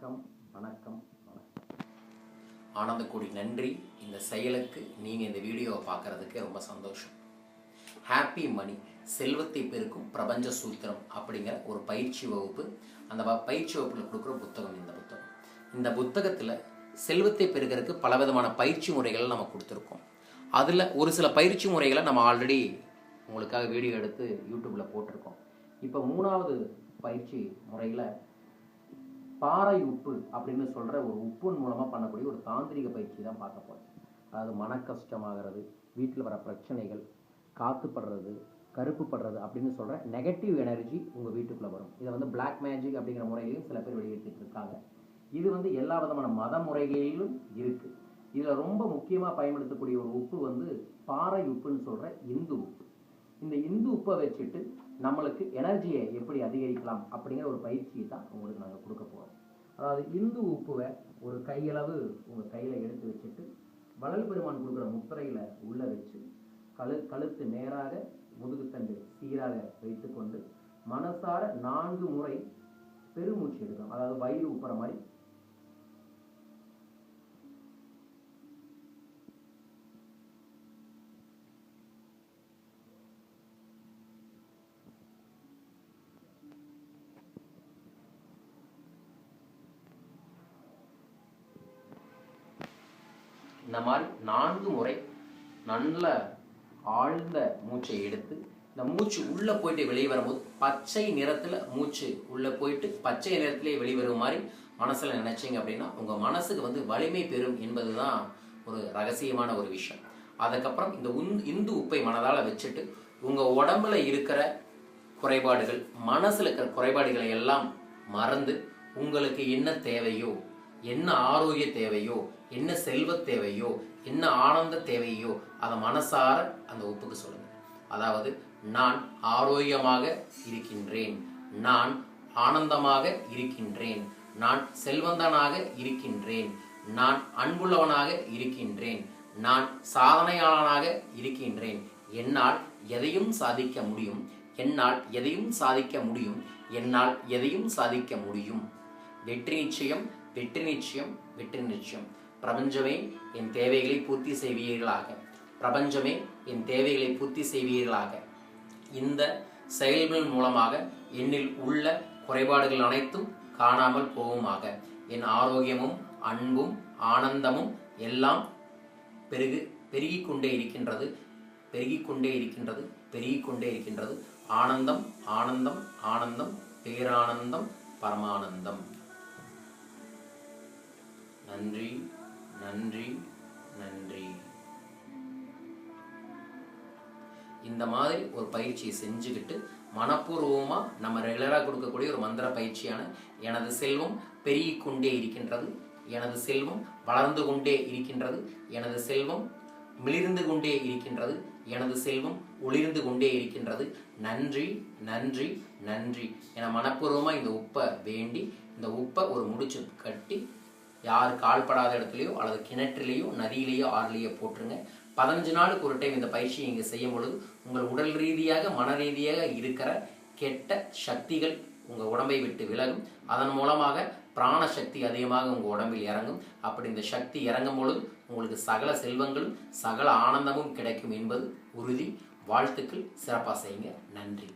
வணக்கம் வணக்கம் வணக்கம். ஆனந்தக்கூடி நன்றி. இந்த செயலுக்கு நீங்கள் இந்த வீடியோவை பார்க்கறதுக்கு ரொம்ப சந்தோஷம். ஹாப்பி மணி செல்வத்தை பெருக்கும் பிரபஞ்ச சூத்திரம் அப்படிங்கிற ஒரு பயிற்சி வகுப்பு. அந்த பயிற்சி வகுப்பில் கொடுக்குற புத்தகம் இந்த புத்தகம். இந்த புத்தகத்தில் செல்வத்தை பெருக்கிறதுக்கு பலவிதமான பயிற்சி முறைகளை நம்ம கொடுத்துருக்கோம். அதில் ஒரு சில பயிற்சி முறைகளை நம்ம ஆல்ரெடி உங்களுக்காக வீடியோ எடுத்து யூடியூப்பில் போட்டிருக்கோம். இப்போ மூணாவது பயிற்சி முறையில் பாறை உப்பு அப்படின்னு சொல்கிற ஒரு உப்பின் மூலமாக பண்ணக்கூடிய ஒரு தாந்திரிக பயிற்சி தான் பார்க்க போகிறோம் அதாவது மன கஷ்டமாகிறது வீட்டில் வர பிரச்சனைகள் காத்துப்படுறது கருப்புப்படுறது அப்படின்னு சொல்கிற நெகட்டிவ் எனர்ஜி உங்கள் வீட்டுக்குள்ளே வரும். இதை வந்து பிளாக் மேஜிக் அப்படிங்கிற முறையிலையும் சில பேர் வெளியிட்டு இருக்காங்க. இது வந்து எல்லா விதமான மத முறைகளிலும் இருக்குது இதில் ரொம்ப முக்கியமாக பயன்படுத்தக்கூடிய ஒரு உப்பு வந்து பாறை உப்புன்னு சொல்கிற இந்து உப்பு. இந்த இந்து உப்பை வச்சுட்டு நம்மளுக்கு எனர்ஜியை எப்படி அதிகரிக்கலாம் அப்படிங்கிற ஒரு பயிற்சியை தான் உங்களுக்கு நாங்கள் கொடுக்க போகிறோம் அதாவது இந்து உப்புவை ஒரு கையளவு உங்கள் கையில் எடுத்து வச்சுட்டு வளல் பெருமான் கொடுக்குற முத்திரையில் உள்ளே வச்சு கழு கழுத்து நேராக முதுகுத்தண்டு சீராக வைத்துக்கொண்டு மனசார நான்கு முறை பெருமூச்சு எடுக்கணும். அதாவது வயிறு உப்புற மாதிரி இந்த மாதிரி நான்கு முறை நல்ல ஆழ்ந்த மூச்சை எடுத்து இந்த மூச்சு உள்ள போயிட்டு வெளியே வரும்போது பச்சை நிறத்துல மூச்சு உள்ள போயிட்டு பச்சை நிறத்திலே வெளிவரும் மாதிரி மனசுல நினைச்சீங்க அப்படின்னா உங்க மனசுக்கு வந்து வலிமை பெறும் என்பதுதான் ஒரு ரகசியமான ஒரு விஷயம். அதுக்கப்புறம் இந்த உந் இந்து உப்பை மனதால வச்சுட்டு உங்க உடம்புல இருக்கிற குறைபாடுகள் மனசுல இருக்கிற குறைபாடுகளை எல்லாம் மறந்து உங்களுக்கு என்ன தேவையோ என்ன ஆரோக்கிய தேவையோ என்ன செல்வ தேவையோ என்ன ஆனந்த தேவையோ அதை மனசார அந்த ஒப்புக்கு சொல்லுங்க. அதாவது நான் ஆரோக்கியமாக இருக்கின்றேன் நான் ஆனந்தமாக இருக்கின்றேன் நான் செல்வந்தனாக இருக்கின்றேன் நான் அன்புள்ளவனாக இருக்கின்றேன் நான் சாதனையாளனாக இருக்கின்றேன் என்னால் எதையும் சாதிக்க முடியும் என்னால் எதையும் சாதிக்க முடியும் என்னால் எதையும் சாதிக்க முடியும். வெற்றி நிச்சயம் வெற்றி நிச்சயம் வெற்றி நிச்சயம். பிரபஞ்சமே என் தேவைகளை பூர்த்தி செய்வீர்களாக. பிரபஞ்சமே என் தேவைகளை பூர்த்தி செய்வீர்களாக. இந்த செயல்கள் மூலமாக என்னில் உள்ள குறைபாடுகள் அனைத்தும் காணாமல் போகுமாக. என் ஆரோக்கியமும் அன்பும் ஆனந்தமும் எல்லாம் பெருகு பெருகிக் கொண்டே இருக்கின்றது பெருகிக் கொண்டே இருக்கின்றது பெருகிக் கொண்டே இருக்கின்றது. ஆனந்தம் ஆனந்தம் ஆனந்தம் பேரானந்தம் பரமானந்தம். நன்றி. நன்றி நன்றி. இந்த மாதிரி ஒரு பயிற்சியை செஞ்சுக்கிட்டு மனப்பூர்வமாக நம்ம ரெகுலராக கொடுக்கக்கூடிய ஒரு மந்திர பயிற்சியான எனது செல்வம் பெருகிக் கொண்டே இருக்கின்றது எனது செல்வம் வளர்ந்து கொண்டே இருக்கின்றது எனது செல்வம் மிளிர்ந்து கொண்டே இருக்கின்றது எனது செல்வம் ஒளிர்ந்து கொண்டே இருக்கின்றது. நன்றி நன்றி நன்றி. என மனப்பூர்வமாக இந்த உப்பை வேண்டி இந்த உப்பை ஒரு முடிச்சு கட்டி யார் கால்படாத இடத்துலையோ அல்லது கிணற்றிலேயோ நதியிலேயோ ஆறுலேயோ போட்டுருங்க பதினஞ்சு நாளுக்கு ஒரு டைம் இந்த பயிற்சியை இங்கே செய்யும் பொழுது உங்கள் உடல் ரீதியாக மன ரீதியாக இருக்கிற கெட்ட சக்திகள் உங்கள் உடம்பை விட்டு விலகும். அதன் மூலமாக பிராண சக்தி அதிகமாக உங்கள் உடம்பில் இறங்கும். அப்படி இந்த சக்தி இறங்கும் பொழுது உங்களுக்கு சகல செல்வங்களும் சகல ஆனந்தமும் கிடைக்கும் என்பது உறுதி. வாழ்த்துக்கள். சிறப்பாக செய்யுங்க. நன்றி.